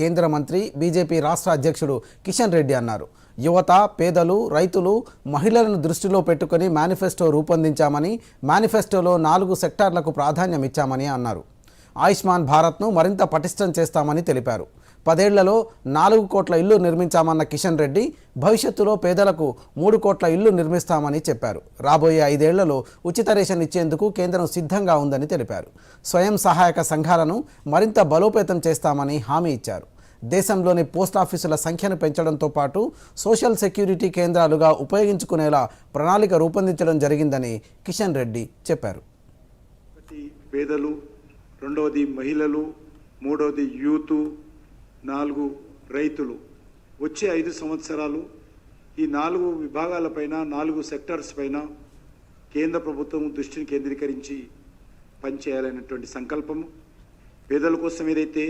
కేంద్ర మంత్రి బీజేపీ రాష్ట్ర అధ్యక్షుడు కిషన్ రెడ్డి అన్నారు. యువత పేదలు రైతులు మహిళలను దృష్టిలో పెట్టుకుని మేనిఫెస్టో రూపొందించామని మేనిఫెస్టోలో నాలుగు సెక్టార్లకు ప్రాధాన్యం ఇచ్చామని అన్నారు. ఆయుష్మాన్ భారత్ను మరింత పటిష్టం చేస్తామని తెలిపారు. పదేళ్ళలో నాలుగు కోట్ల ఇల్లు నిర్మించామన్న కిషన్ రెడ్డి భవిష్యత్తులో పేదలకు మూడు కోట్ల ఇల్లు నిర్మిస్తామని చెప్పారు. రాబోయే ఐదేళ్ళలో ఉచిత రేషన్ ఇచ్చేందుకు కేంద్రం సిద్ధంగా ఉందని తెలిపారు. స్వయం సహాయక సంఘాలను మరింత బలోపేతం చేస్తామని హామీ ఇచ్చారు. దేశంలోని పోస్టాఫీసుల సంఖ్యను పెంచడంతో పాటు సోషల్ సెక్యూరిటీ కేంద్రాలుగా ఉపయోగించుకునేలా ప్రణాళిక రూపొందించడం జరిగిందని కిషన్ రెడ్డి చెప్పారు. పేదలు రెండవది మహిళలు మూడవది యూత్ నాలుగు రైతులు. వచ్చే ఐదు సంవత్సరాలు ఈ నాలుగు విభాగాలపైన నాలుగు సెక్టర్స్ పైన కేంద్ర ప్రభుత్వం దృష్టిని కేంద్రీకరించి పనిచేయాలనేటువంటి సంకల్పము. పేదల కోసం ఏదైతే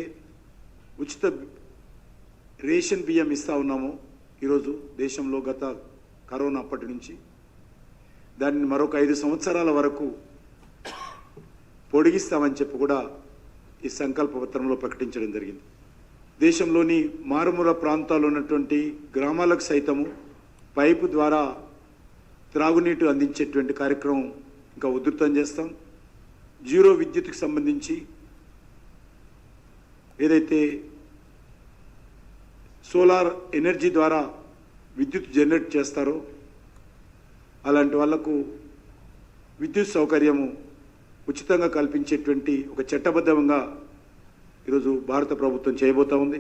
ఉచిత రేషన్ బియ్యం ఇస్తా ఉన్నామో ఈరోజు దేశంలో గత కరోనా అప్పటి నుంచి దాన్ని మరొక ఐదు సంవత్సరాల వరకు పొడిగిస్తామని చెప్పి కూడా ఈ సంకల్ప పత్రంలో ప్రకటించడం జరిగింది. దేశంలోని మారుమూల ప్రాంతాల్లో ఉన్నటువంటి గ్రామాలకు సైతము పైపు ద్వారా త్రాగునీటి అందించేటువంటి కార్యక్రమం ఇంకా ఉధృతం చేస్తాం. జీరో విద్యుత్కి సంబంధించి ఏదైతే సోలార్ ఎనర్జీ ద్వారా విద్యుత్ జనరేట్ చేస్తారో అలాంటి వాళ్ళకు విద్యుత్ సౌకర్యము ఉచితంగా కల్పించేటువంటి ఒక చట్టబద్ధంగా ఈరోజు భారత ప్రభుత్వం చేయబోతా ఉంది.